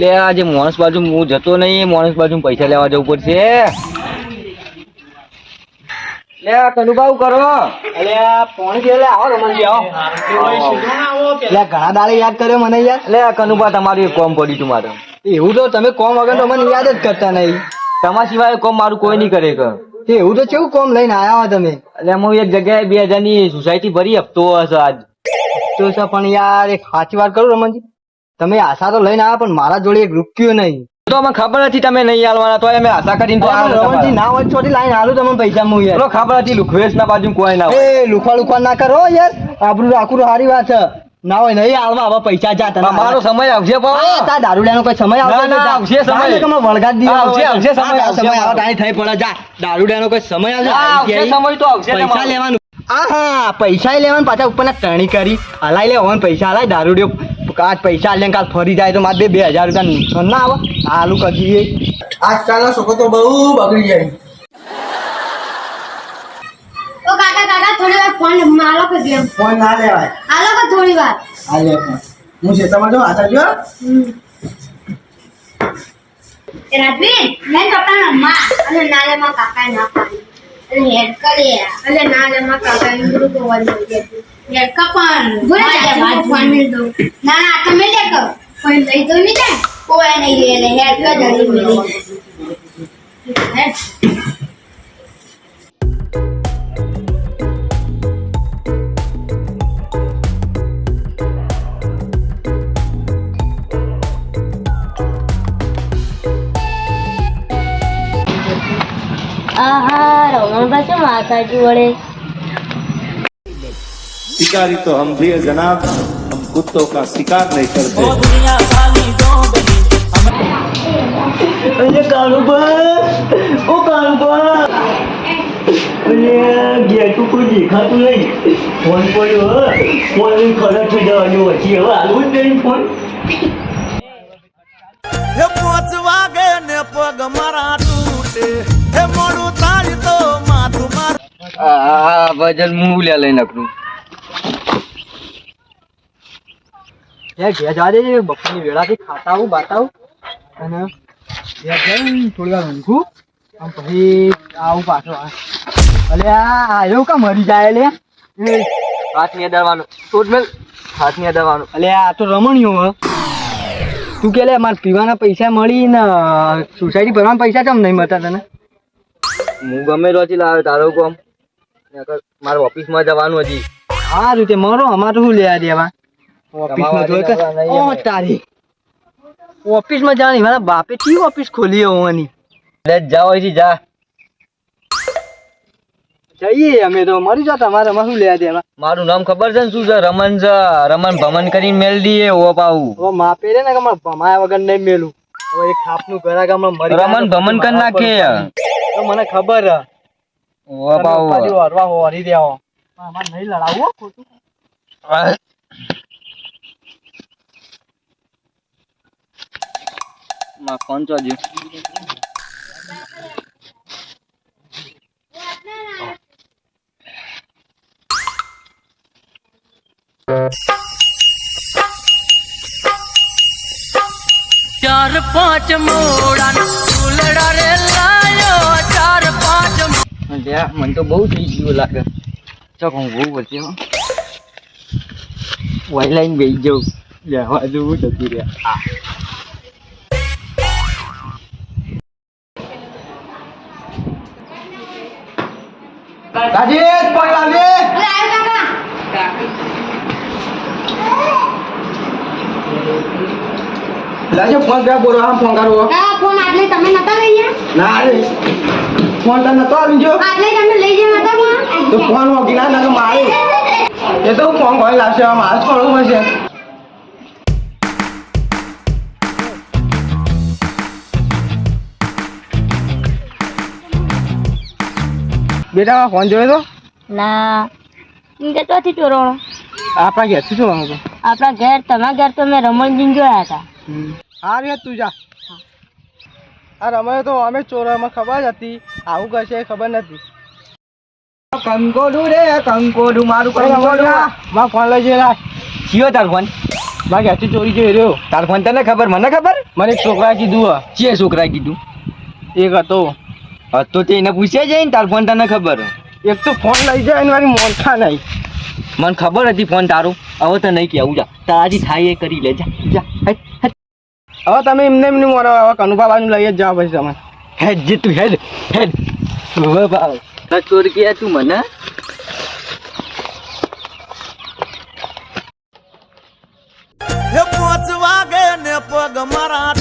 લે આજે માણસ બાજુ હું જતો નહીં માણસ બાજુ પૈસા લેવા જવું પડશે. લે કનુભાવ કરો. અલે ફોન કે લે આવો રમણ આવો લે ઘણા દાડે યાદ કર્યો મને યાર. લે કનુભા તમારું એક કોમ પડ્યું તું મારે. એવું તો તમે કોમ વગર તો મને યાદ જ કરતા નહીં. તમારા સિવાય કોમ મારું કોઈ નહીં કરે કે. એવું તો કેવું કોમ લઈને આયા હો તમે? એટલે હું એક જગ્યાએ બે હજારની સોસાયટી ભરી હપ્તો હશે આજ. તો પણ યાર એક સાચી વાત કરું રમણજી? તમે આશા તો લઈને આવ્યા પણ મારા જોડે એક રૂપિયો નહીં? તો અમે ખબર હતી તમે નહીં હાલવાના તો અમે આશા કરીને તો રમણજી ના હોય છોટી લાઈન હાલું તમને પૈસા હું યાર ખબર હતી લુખવેશ ના બાજુ કોઈ ના એ લુખવા લુખવા ના કરો યાર. આપણું રાખું સારી વાત છે. ના હોય નહીં હાલમાં હવે પૈસા જા તને મારો સમય આવશે પણ. તા દારૂડિયાનો કોઈ સમય આવશે ના, આવશે સમય. વળગાડ દીધો આવશે, આવશે સમય, સમય આવો ટાઈમ થઈ પડે. જા દારૂડિયાનો કોઈ સમય આવશે. આવશે સમય તો આવશે પૈસા. લેવાનું. આહા પૈસા લેવાનું પાછા ઉપરના તણી કરી. હલાઈ લે ઓન પૈસા હલાય દારૂડિયો. આજ પૈસા લે કાલ ફરી જાય તો મારે બે બે હજાર રૂપિયા નુકસાન ના આવે. આલુ કદી આજકાલનો છોકરો તો બહુ બગડી જાય. ઓ કાકા કાકા થોડી વાર ફોન મારો કે ગેમ ફોન ના લેવાય. હાલો કે થોડી વાર. આ ફોન. હું છે જો આશા જો. રાજવીર મેં કપડા માં અને નાલે માં કાકા ના પાડી અને હેડ કરે અને નાલે માં કાકા ને ગુરુ તો વન ફોન દો ના ના તમે લે કર કોઈ લઈ દો નહીં જાય કોઈ નહીં લે આહા રમણભાઈ શું માતાજી વડે शिकारी तो हम भी है जनाब हम कुत्तों का शिकार नहीं करते અરે કાળુબા ઓ કાળુબા અરે ગેટું કોઈ દેખાતું નહીં ફોન પડ્યો હો. ફોન લઈને ખરા થઈ જવાનું વચ્ચે હવે હાલવું જ નહીં ફોન હે પોચ વાગે ને પગ મારા તૂટે હે મોડું થાય તો માથું માર આ વજન હું લે લઈ નાખું યાર ઘેર જવા દેજે, બપોરની વેળાથી ખાતા આવું, બાતા આવું. અને ઘેર જઈને થોડી વાર ઊંઘું આમ પછી આવું પાછો અલે આ એવું કા મરી જાય લે. હાથની અડાડવાનું ટોટમેલ હાથની અડાડવાનું અલે આ તો રમણીયો હ. તું કે લે, મારે પીવાના પૈસા મળી ને, સોસાયટી ભરવાના પૈસા કેમ નહીં મળતા તને? હું ગમે રોજી લાવ્યો તારો કોમ. મારે ઓફિસમાં જવાનું હજી. હા રીતે મારો, અમારે શું લેવા દેવા? ઓફિસમાં જોઈ કે ઓ. તારી. ઓફિસમાં જવાની મારા બાપે કી ઓફિસ ખોલી હોવાની લે જાઓ અહીંથી જા. જઈએ અમે તો મરી જાવ તમારે અમારે શું લેવા દેવા મારું નામ ખબર છે ને શું છે? રમન છે. રમન ભમન કરીને મેલ દીએ ઓ પાઉ ઓ માપે રે ને કે અમારે ભમાયા વગર નહીં મેલું. હવે એક થાપનું ઘરાક હમણાં મરી રમન ભમન કરી નાખે તો મને ખબર. ઓ પાઉ હરવા હોરી દેવો અમારે નહીં લડાવવું હો ખોટું. માં ફોન ચોજ્યો ચાર પાંચ મોડા ફૂલડા રે લાયો ચાર પાંચ લ્યા મને તો બહુ થઈ ગયું લાગે ચક હું બહુ વચ્ચે હો વાઈ લાઈન બેસી જાઉં લેવા જેવું જતું રહ્યા રાજી પગ લાવજે લાજો ફોન પે બોલો આમ ફોન કરો હા ફોન આટલે તમે નતા લઈ ગયા? ના રે ફોન તો નતો આવી જો આટલે તમે લઈ ગયા નતા ફોન? તો ફોન ઓગી ના ના મારે. એ તો ફોન કોઈ લાવશે આમ આજ પડવું પડશે બેટા ફોન જોયો તો? ના. ઇંગે તો થી ચોરણો આપણા ઘેરથી શું વાંધો આપણા ઘેર તમારા ઘેર તો મેં રમણજીન જોયા હતા. હા રે તું જા. આ રમણ તો અમે ચોરામાં ખબર જ હતી. આવું કરશે ખબર નથી. કંકોડું રે કંકોડું મારું કંકોડું. માં ફોન લઈ જઈ કયો તાર ફોન. મારા ઘેરથી ચોરી જઈ રહ્યો. તાર ફોન તને ખબર મને ખબર? મને એક છોકરાએ કીધું હે. ચે છોકરાએ કીધું? એક હતો. તો તે એને પૂછ્યા જાય ને તાર ફોન તને ખબર? એક તો ફોન લઈ જાય ને મારી મોનખા નહીં. મને ખબર હતી ફોન તારો. હવે તો નહીં કહેવું જા. તારાથી થાય એ કરી લે જા જા. હવે તમે એમને એમને મોરો હવે કનુભા બાજુ લઈ જ જાઓ પછી તમે. હેડ જે તું હેડ હેડ હવે ભાવ. ચોર કે તું મને? હે વાગે ને પગ મારા